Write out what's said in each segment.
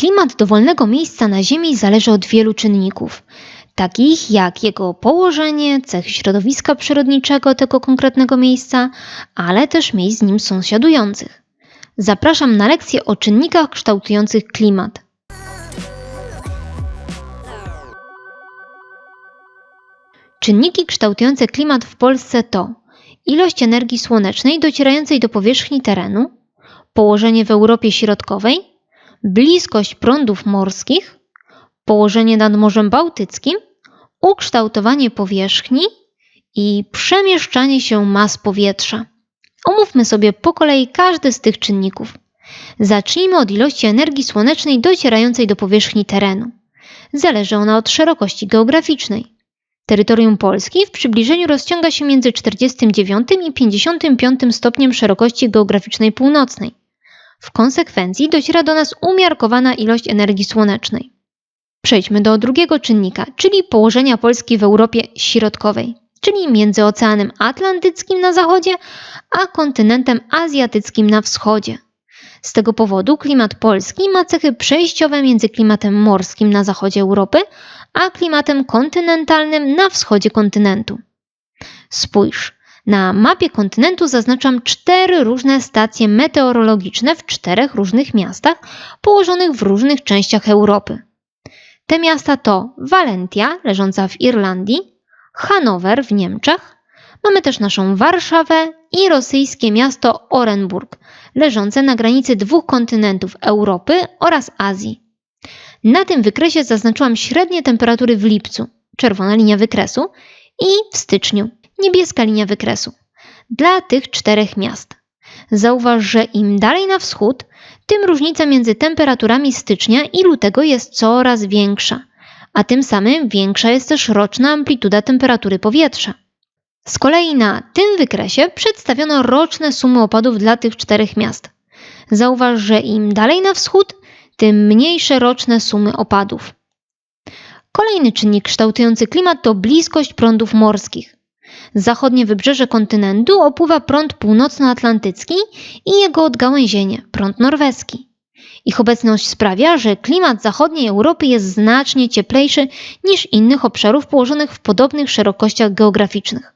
Klimat dowolnego miejsca na Ziemi zależy od wielu czynników, takich jak jego położenie, cechy środowiska przyrodniczego tego konkretnego miejsca, ale też miejsc z nim sąsiadujących. Zapraszam na lekcję o czynnikach kształtujących klimat. Czynniki kształtujące klimat w Polsce to ilość energii słonecznej docierającej do powierzchni terenu, położenie w Europie Środkowej, bliskość prądów morskich, położenie nad Morzem Bałtyckim, ukształtowanie powierzchni i przemieszczanie się mas powietrza. Omówmy sobie po kolei każdy z tych czynników. Zacznijmy od ilości energii słonecznej docierającej do powierzchni terenu. Zależy ona od szerokości geograficznej. Terytorium Polski w przybliżeniu rozciąga się między 49 i 55 stopniem szerokości geograficznej północnej. W konsekwencji dociera do nas umiarkowana ilość energii słonecznej. Przejdźmy do drugiego czynnika, czyli położenia Polski w Europie Środkowej, czyli między Oceanem Atlantyckim na zachodzie, a kontynentem azjatyckim na wschodzie. Z tego powodu klimat polski ma cechy przejściowe między klimatem morskim na zachodzie Europy, a klimatem kontynentalnym na wschodzie kontynentu. Spójrz, na mapie kontynentu zaznaczam cztery różne stacje meteorologiczne w czterech różnych miastach położonych w różnych częściach Europy. Te miasta to Walentia, leżąca w Irlandii, Hanower w Niemczech, mamy też naszą Warszawę i rosyjskie miasto Orenburg, leżące na granicy dwóch kontynentów Europy oraz Azji. Na tym wykresie zaznaczyłam średnie temperatury w lipcu, czerwona linia wykresu, i w styczniu, niebieska linia wykresu, dla tych czterech miast. Zauważ, że im dalej na wschód, tym różnica między temperaturami stycznia i lutego jest coraz większa, a tym samym większa jest też roczna amplituda temperatury powietrza. Z kolei na tym wykresie przedstawiono roczne sumy opadów dla tych czterech miast. Zauważ, że im dalej na wschód, tym mniejsze roczne sumy opadów. Kolejny czynnik kształtujący klimat to bliskość prądów morskich. Zachodnie wybrzeże kontynentu opływa prąd północnoatlantycki i jego odgałęzienie, prąd norweski. Ich obecność sprawia, że klimat zachodniej Europy jest znacznie cieplejszy niż innych obszarów położonych w podobnych szerokościach geograficznych.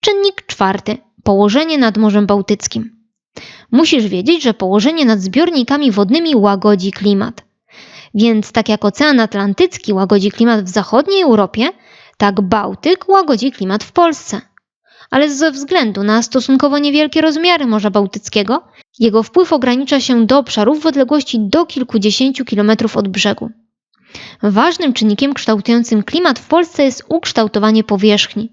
Czynnik czwarty położenie nad Morzem Bałtyckim. Musisz wiedzieć, że położenie nad zbiornikami wodnymi łagodzi klimat. Więc tak jak Ocean Atlantycki łagodzi klimat w zachodniej Europie, tak Bałtyk łagodzi klimat w Polsce. Ale ze względu na stosunkowo niewielkie rozmiary Morza Bałtyckiego, jego wpływ ogranicza się do obszarów w odległości do kilkudziesięciu kilometrów od brzegu. Ważnym czynnikiem kształtującym klimat w Polsce jest ukształtowanie powierzchni,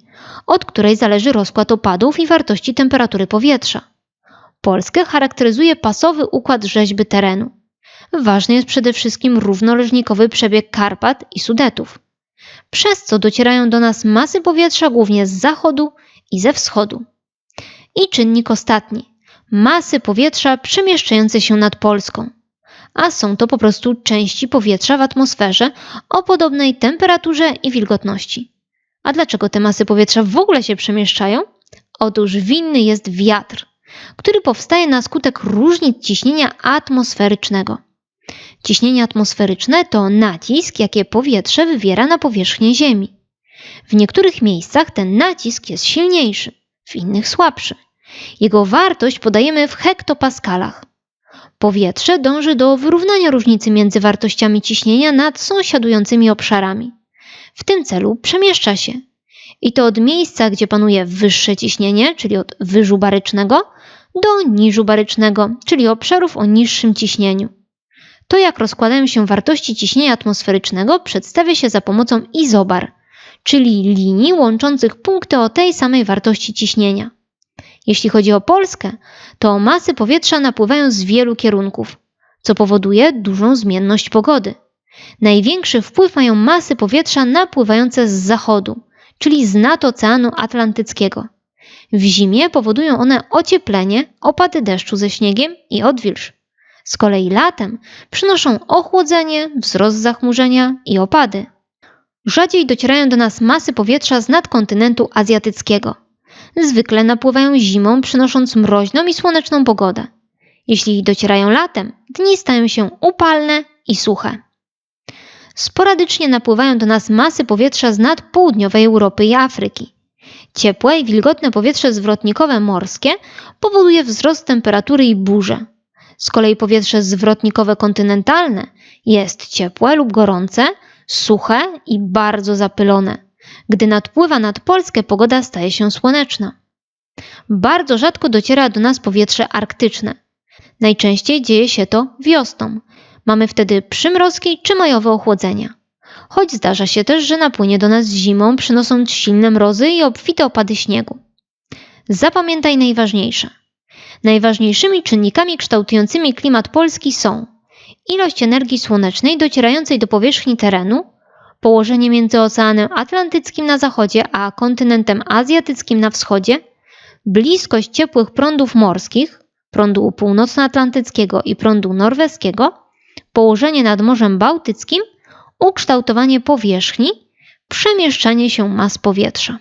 od której zależy rozkład opadów i wartości temperatury powietrza. Polskę charakteryzuje pasowy układ rzeźby terenu. Ważny jest przede wszystkim równoleżnikowy przebieg Karpat i Sudetów, przez co docierają do nas masy powietrza głównie z zachodu i ze wschodu. I czynnik ostatni masy powietrza przemieszczające się nad Polską. A są to po prostu części powietrza w atmosferze o podobnej temperaturze i wilgotności. A dlaczego te masy powietrza w ogóle się przemieszczają? Otóż winny jest wiatr, który powstaje na skutek różnic ciśnienia atmosferycznego. Ciśnienie atmosferyczne to nacisk, jakie powietrze wywiera na powierzchnię Ziemi. W niektórych miejscach ten nacisk jest silniejszy, w innych słabszy. Jego wartość podajemy w hektopaskalach. Powietrze dąży do wyrównania różnicy między wartościami ciśnienia nad sąsiadującymi obszarami. W tym celu przemieszcza się. I to od miejsca, gdzie panuje wyższe ciśnienie, czyli od wyżu barycznego, do niżu barycznego, czyli obszarów o niższym ciśnieniu. To, jak rozkładają się wartości ciśnienia atmosferycznego, przedstawia się za pomocą izobar, czyli linii łączących punkty o tej samej wartości ciśnienia. Jeśli chodzi o Polskę, to masy powietrza napływają z wielu kierunków, co powoduje dużą zmienność pogody. Największy wpływ mają masy powietrza napływające z zachodu, czyli z nad Oceanu Atlantyckiego. W zimie powodują one ocieplenie, opady deszczu ze śniegiem i odwilż. Z kolei latem przynoszą ochłodzenie, wzrost zachmurzenia i opady. Rzadziej docierają do nas masy powietrza z nadkontynentu azjatyckiego. Zwykle napływają zimą, przynosząc mroźną i słoneczną pogodę. Jeśli docierają latem, dni stają się upalne i suche. Sporadycznie napływają do nas masy powietrza z nad południowej Europy i Afryki. Ciepłe i wilgotne powietrze zwrotnikowe morskie powoduje wzrost temperatury i burze. Z kolei powietrze zwrotnikowe kontynentalne jest ciepłe lub gorące, suche i bardzo zapylone. Gdy nadpływa nad Polskę, pogoda staje się słoneczna. Bardzo rzadko dociera do nas powietrze arktyczne. Najczęściej dzieje się to wiosną. Mamy wtedy przymrozki czy majowe ochłodzenia. Choć zdarza się też, że napłynie do nas zimą, przynosząc silne mrozy i obfite opady śniegu. Zapamiętaj najważniejsze. Najważniejszymi czynnikami kształtującymi klimat Polski są ilość energii słonecznej docierającej do powierzchni terenu, położenie między Oceanem Atlantyckim na zachodzie a kontynentem azjatyckim na wschodzie, bliskość ciepłych prądów morskich, prądu północnoatlantyckiego i prądu norweskiego, położenie nad Morzem Bałtyckim, ukształtowanie powierzchni, przemieszczanie się mas powietrza.